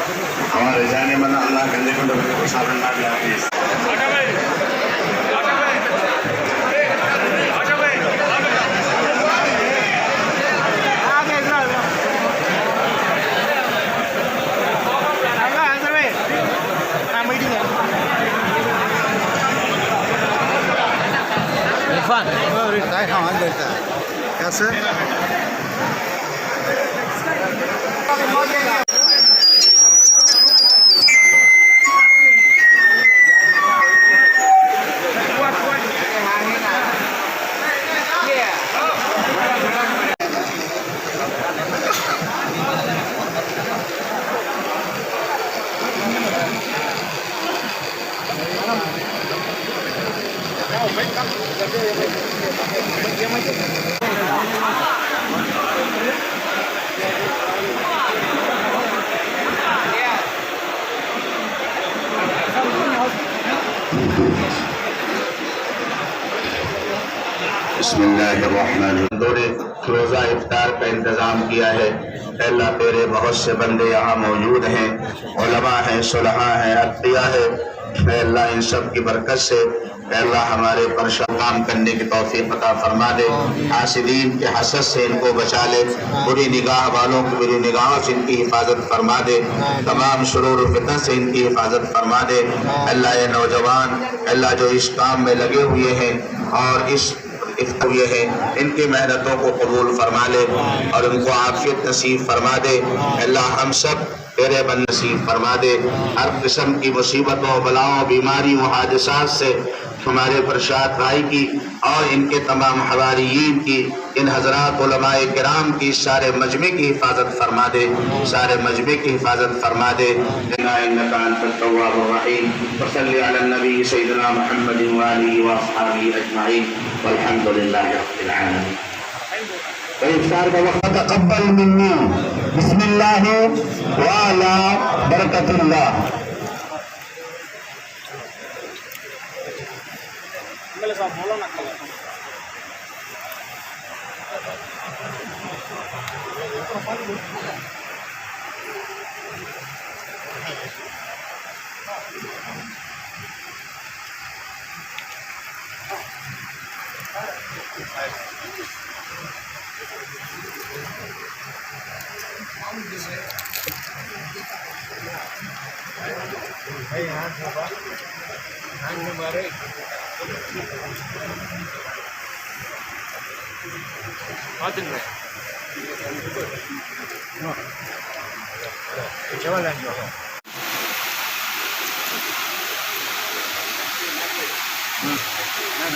हमारे जाने मन अल्लाह गंदे को लोगों को सावन ना दिया प्लीज आजा भाई आजा भाई आजा भाई आगे بسم اللہ الرحمن الرحیم۔ روزہ افطار کا انتظام کیا ہے۔ اللہ تیرے بہت سے بندے یہاں موجود ہیں۔ علماء ہیں، صلحاء ہیں عطیہ ہیں۔ اے اللہ، ان سب کی برکت سے اے اللہ ہمارے پر کام کرنے کی توفیق عطا فرما دے۔ حاسدین کے حسد سے ان کو بچا لے۔ بری نگاہ والوں کو بری نگاہوں سے ان کی حفاظت فرما دے۔ تمام شرور و فتن سے ان کی حفاظت فرما دے۔ اللہ یہ نوجوان، اللہ جو اس کام میں لگے ہوئے ہیں اور اس وقف ہوئے ہیں ان کے محنتوں کو قبول فرما لے اور ان کو عافیت نصیب فرما دے۔ اللہ، ہم سب تیرے بن نصیب فرما دے۔ ہر قسم کی مصیبتوں، بلاؤں بیماری و حادثات سے ہمارے پرشاد بھائی کی اور ان کے تمام حواریین کی، ان حضرات علماء کرام کی سارے مجمع کی حفاظت فرما دے۔ سارے مجمع کی حفاظت فرما دے۔ وصلی علی النبی سیدنا محمد و اجمعین۔ अला नबी सय्यिदना मुहम्मद व आलिहि व अस्हाबिहि अजमईन वल्हम्दुलिल्लाहि रब्बिल आलमीन तो इफ्तार ભાઈ હાથ નભા હાથ નભા રે பார்த்துங்க ஜவஹர்லால் யோகா ம் நான்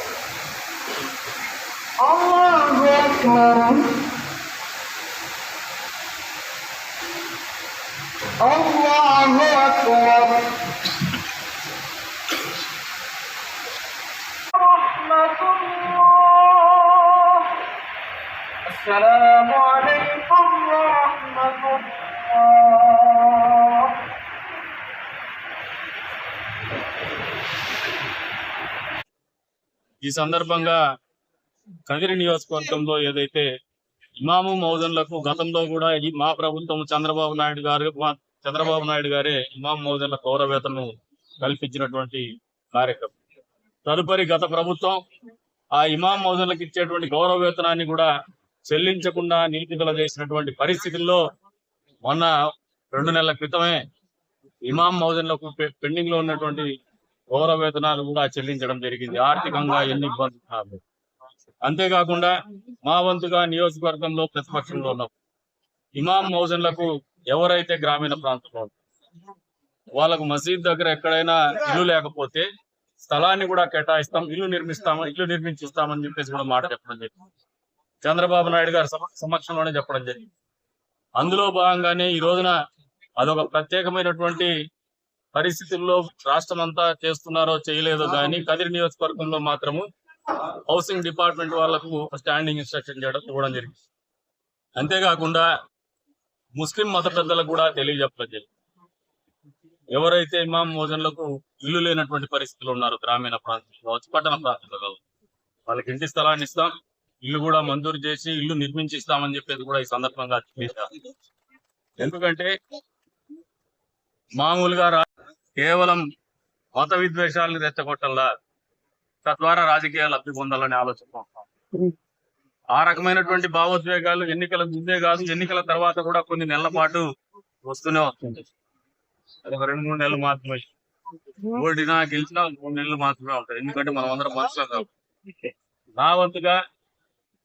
Allahu Akbar. Allahu Akbar. Rahmatullah. Assalamu alaikum warahmatullah. ఈ సందర్భంగా కదిరి నియోజకవర్గంలో ఏదైతే ఇమాము మౌజన్లకు గతంలో కూడా మా ప్రభుత్వం చంద్రబాబు నాయుడు గారు చంద్రబాబు నాయుడు గారే ఇమాము మౌజన్ల గౌరవేతను కల్పించినటువంటి కార్యక్రమం. తదుపరి గత ప్రభుత్వం ఆ ఇమాం మౌజన్లకు ఇచ్చేటువంటి గౌరవ వేతనాన్ని కూడా చెల్లించకుండా నిలుపుదల చేసినటువంటి పరిస్థితుల్లో మొన్న రెండు నెలల క్రితమే ఇమాం మౌజన్లకు పెండింగ్లో ఉన్నటువంటి గౌరవ వేతనాలు కూడా చెల్లించడం జరిగింది. ఆర్థికంగా ఎన్ని ఇబ్బందులు అంతేకాకుండా మా వంతుగా నియోజకవర్గంలో ప్రతిపక్షంలో ఉన్నాం ఇమాం మౌజన్లకు ఎవరైతే గ్రామీణ ప్రాంతంలో వాళ్ళకు మసీద్ దగ్గర ఎక్కడైనా ఇల్లు లేకపోతే స్థలాన్ని కూడా కేటాయిస్తాం ఇల్లు నిర్మిస్తాము ఇల్లు నిర్మించిస్తామని చెప్పేసి కూడా మాట చెప్పడం జరిగింది. చంద్రబాబు నాయుడు గారి సమ- సమక్షంలోనే చెప్పడం జరిగింది. అందులో భాగంగానే ఈ రోజున అదొక ప్రత్యేకమైనటువంటి పరిస్థితుల్లో రాష్ట్రం అంతా చేస్తున్నారో చేయలేదో కానీ కదిరి నియోజకవర్గంలో మాత్రము హౌసింగ్ డిపార్ట్మెంట్ వాళ్ళకు స్టాండింగ్ ఇన్స్ట్రక్షన్ చేయడం ఇవ్వడం జరిగింది. అంతేకాకుండా ముస్లిం మత పెద్దలకు కూడా తెలియజెప్పడం జరిగింది. ఎవరైతే ఇమాం మోజన్లకు ఇల్లు లేనటువంటి పరిస్థితులు ఉన్నారు గ్రామీణ ప్రాంతంలో కావచ్చు పట్టణ ప్రాంతంలో కావచ్చు వాళ్ళకి ఇంటి స్థలాన్ని ఇస్తాం ఇల్లు కూడా మంజూరు చేసి ఇల్లు నిర్మించి ఇస్తామని చెప్పేది కూడా ఈ సందర్భంగా ఎందుకంటే మామూలుగా రా- కేవలం మత విద్వేషాలను రెచ్చగొట్టల్లా తద్వారా రాజకీయ లబ్ధి పొందాలని ఆలోచన ఆ రకమైనటువంటి భావోద్వేగాలు ఎన్నికల ముందే కాదు ఎన్నికల తర్వాత కూడా కొన్ని నెలల పాటు వస్తూనే వస్తుంది అది ఒక రెండు మూడు నెలలు మాత్రమే. ఓడినా గెలిచినా మూడు నెలలు మాత్రమే ఉంటాయి ఎందుకంటే మనం అందరం మనుషులం కాబట్టి. నా వంతుగా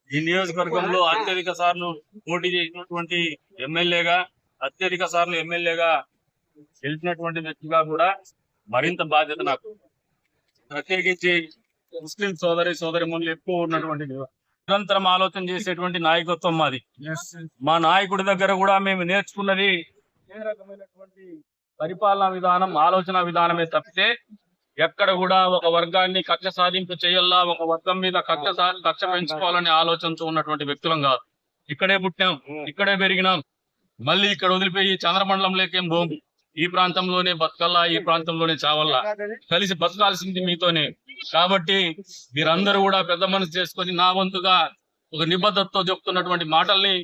ఈ నియోజకవర్గంలో అత్యధిక సార్లు పోటీ చేసినటువంటి ఎమ్మెల్యేగా అత్యధిక సార్లు ఎమ్మెల్యేగా గెలిచినటువంటి వ్యక్తిగా కూడా మరింత బాధ్యత నాకు. ప్రత్యేకించి ముస్లిం సోదరి సోదరి ఎక్కువ ఉన్నటువంటి నిరంతరం ఆలోచన చేసేటువంటి నాయకత్వం మాది. మా నాయకుడి దగ్గర కూడా మేము నేర్చుకున్నది ఏ రకమైనటువంటి పరిపాలనా విధానం ఆలోచన విధానమే తప్పితే ఎక్కడ కూడా ఒక వర్గాన్ని కక్ష సాధింపు చేయాలా ఒక వర్గం మీద కక్ష కక్ష పెంచుకోవాలనే ఆలోచనతో ఉన్నటువంటి వ్యక్తులం కాదు. ఇక్కడే పుట్టాం ఇక్కడే పెరిగినాం. మళ్ళీ ఇక్కడ వదిలిపోయి చంద్రమండలంలోకేం పోం. ఈ ప్రాంతంలోనే బతకల్లా ఈ ప్రాంతంలోనే చావల్లా. కలిసి బతకాల్సింది మీతోనే. కాబట్టి మీరందరూ కూడా పెద్ద మనసు చేసుకొని నా వంతుగా ఒక నిబద్ధతతో చెప్తున్నటువంటి మాటల్ని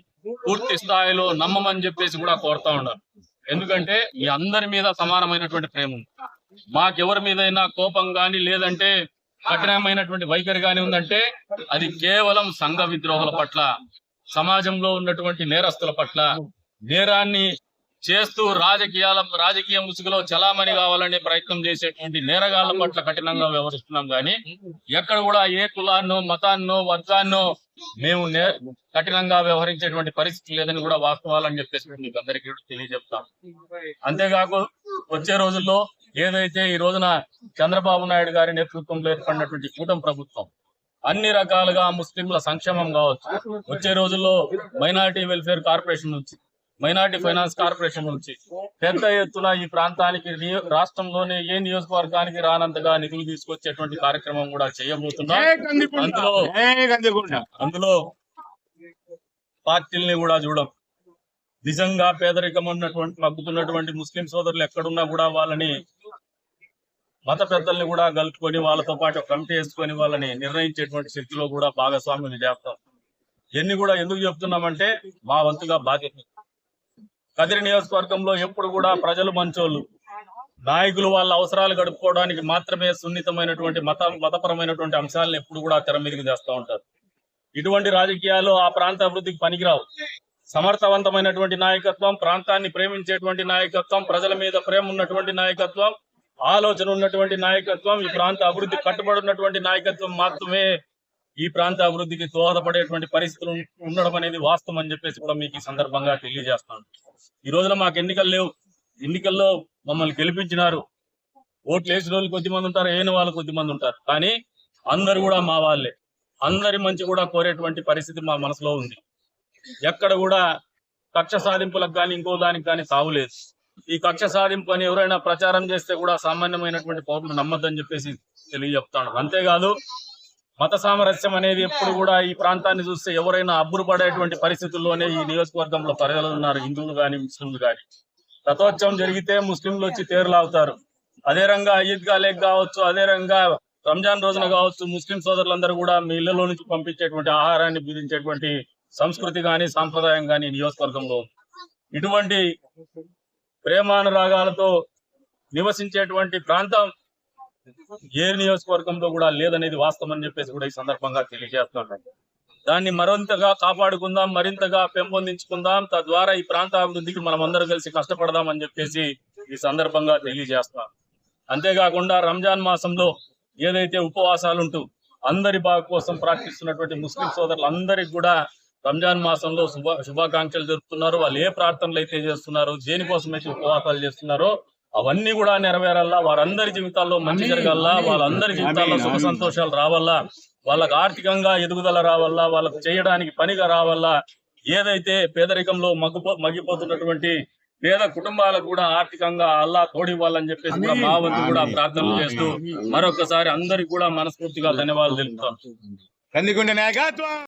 పూర్తి స్థాయిలో నమ్మమని చెప్పేసి కూడా కోరుతా ఉన్నారు ఎందుకంటే మీ అందరి మీద సమానమైనటువంటి ప్రేమ ఉంది. మాకెవరి మీదైనా కోపం కానీ లేదంటే కఠినమైనటువంటి వైఖరి కానీ ఉందంటే అది కేవలం సంఘ విద్రోహుల పట్ల సమాజంలో ఉన్నటువంటి నేరస్తుల పట్ల నేరాన్ని చేస్తూ రాజకీయాల రాజకీయ ముసుగులో చలామణి కావాలనే ప్రయత్నం చేసేటువంటి నేరగాళ్ళ పట్ల కఠినంగా వ్యవహరిస్తున్నాం కానీ ఎక్కడ కూడా ఏ కులాన్నో మతాన్నో వర్గాన్నో మేము నే- కఠినంగా వ్యవహరించేటువంటి పరిస్థితి లేదని కూడా వాస్తవాలని చెప్పేసి మీకు అందరికీ తెలియజెప్తాం అంతేకాకు వచ్చే రోజుల్లో ఏదైతే ఈ రోజున చంద్రబాబు నాయుడు గారి నేతృత్వంలో ఏర్పడినటువంటి కూటమి ప్రభుత్వం అన్ని రకాలుగా ముస్లింల సంక్షేమం కావచ్చు. వచ్చే రోజుల్లో మైనార్టీ వెల్ఫేర్ కార్పొరేషన్ నుంచి మైనారిటీ ఫైనాన్స్ కార్పొరేషన్ నుంచి. పెద్ద ఎత్తున ఈ ప్రాంతానికి రాష్ట్రంలోనే ఏ నియోజకవర్గానికి రానంతగా నిధులు తీసుకొచ్చేటువంటి కార్యక్రమం కూడా చేయబోతున్నాం. అందులో అందులో పార్టీల్ని కూడా చూడం. నిజంగా పేదరికం ఉన్నటువంటి మగ్గుతున్నటువంటి ముస్లిం సోదరులు ఎక్కడున్నా కూడా వాళ్ళని మత పెద్దల్ని కూడా కలుపుకొని వాళ్ళతో పాటు కమిటీ వేసుకొని వాళ్ళని నిర్ణయించేటువంటి శక్తిలో కూడా భాగస్వామ్యం చేస్తాం ఎన్ని కూడా ఎందుకు చెప్తున్నామంటే మా వంతుగా బాధ్యత. కదిరి నియోజకవర్గంలో ఎప్పుడు కూడా ప్రజలు మంచోళ్ళు. నాయకులు వాళ్ళ అవసరాలు గడుపుకోవడానికి మాత్రమే సున్నితమైనటువంటి మత మతపరమైనటువంటి అంశాలను ఎప్పుడు కూడా తెర మీదకి తెస్తూ ఉంటారు. ఇటువంటి రాజకీయాలు ఆ ప్రాంత అభివృద్ధికి పనికిరావు. సమర్థవంతమైనటువంటి నాయకత్వం ప్రాంతాన్ని ప్రేమించేటువంటి నాయకత్వం ప్రజల మీద ప్రేమ ఉన్నటువంటి నాయకత్వం ఆలోచన ఉన్నటువంటి నాయకత్వం ఈ ప్రాంత అభివృద్ధి కట్టుబడి ఉన్నటువంటి నాయకత్వం మాత్రమే ఈ ప్రాంత అభివృద్ధికి దోహదపడేటువంటి పరిస్థితులు ఉండడం అనేది వాస్తవం అని చెప్పేసి కూడా మీకు ఈ సందర్భంగా తెలియజేస్తాను. ఈ రోజున మాకు ఎన్నికలు లేవు. ఎన్నికల్లో మమ్మల్ని గెలిపించినారు. ఓట్లు వేసిన వాళ్ళు కొద్ది మంది ఉంటారు వేయని వాళ్ళు కొద్ది మంది ఉంటారు. కానీ అందరు కూడా మా వాళ్ళే. అందరి మంచి కూడా కోరేటువంటి పరిస్థితి మా మనసులో ఉంది. ఎక్కడ కూడా కక్ష సాధింపులకు కానీ ఇంకో దానికి కానీ తావులేదు ఈ కక్ష సాధింపు అని ఎవరైనా ప్రచారం చేస్తే కూడా సామాన్యమైనటువంటి పౌరులు నమ్మద్దని చెప్పేసి తెలియజెప్తాను. అంతేకాదు మత సామరస్యం అనేది ఎప్పుడు కూడా ఈ ప్రాంతాన్ని చూస్తే ఎవరైనా అబ్బురు పడేటువంటి పరిస్థితుల్లోనే ఈ నియోజకవర్గంలో ప్రజలు ఉన్నారు హిందువులు కానీ ముస్లింలు కానీ రథోత్సవం జరిగితే ముస్లింలు వచ్చి తేరులాగుతారు. అదే రంగా ఈద్గా లేక్ కావచ్చు అదే రంగా రంజాన్ రోజున కావచ్చు ముస్లిం సోదరులందరూ కూడా మీ ఇళ్ళలో నుంచి పంపించేటువంటి ఆహారాన్ని బుధించేటువంటి సంస్కృతి కానీ సాంప్రదాయం కానీ నియోజకవర్గంలో ఇటువంటి ప్రేమానురాగాలతో నివసించేటువంటి ప్రాంతం ఏ నియోజకవర్గంలో కూడా లేదనేది వాస్తవం అని చెప్పేసి కూడా ఈ సందర్భంగా తెలియజేస్తున్నాను. దాన్ని మరింతగా కాపాడుకుందాం మరింతగా పెంపొందించుకుందాం తద్వారా ఈ ప్రాంత అభివృద్ధికి మనం అందరం కలిసి కష్టపడదాం అని చెప్పేసి ఈ సందర్భంగా తెలియజేస్తున్నాం అంతేకాకుండా రంజాన్ మాసంలో ఏదైతే ఉపవాసాలు ఉంటూ అందరి బాగు కోసం ప్రార్థిస్తున్నటువంటి ముస్లిం సోదరులు అందరికి కూడా రంజాన్ మాసంలో శుభ శుభాకాంక్షలు జరుపుతున్నారు వాళ్ళు ఏ ప్రార్థనలు అయితే చేస్తున్నారో దేనికోసం అయితే ఉపవాసాలు చేస్తున్నారో అవన్నీ కూడా నెరవేరాలా? వారందరి జీవితాల్లో మంచి జరగాలా? వాళ్ళందరి జీవితాల్లో సుఖ సంతోషాలు రావాలా? వాళ్ళకి ఆర్థికంగా ఎదుగుదల రావాలా? వాళ్ళకు చేయడానికి పనిగా రావాలా? ఏదైతే పేదరికంలో మగ్గిపో మగ్గిపోతున్నటువంటి పేద కుటుంబాలకు కూడా ఆర్థికంగా అల్లా తోడివ్వాలని చెప్పేసి కూడా మా వంతు కూడా ప్రార్థనలు చేస్తూ మరొకసారి అందరికి కూడా మనస్ఫూర్తిగా ధన్యవాదాలు నాయకత్వం!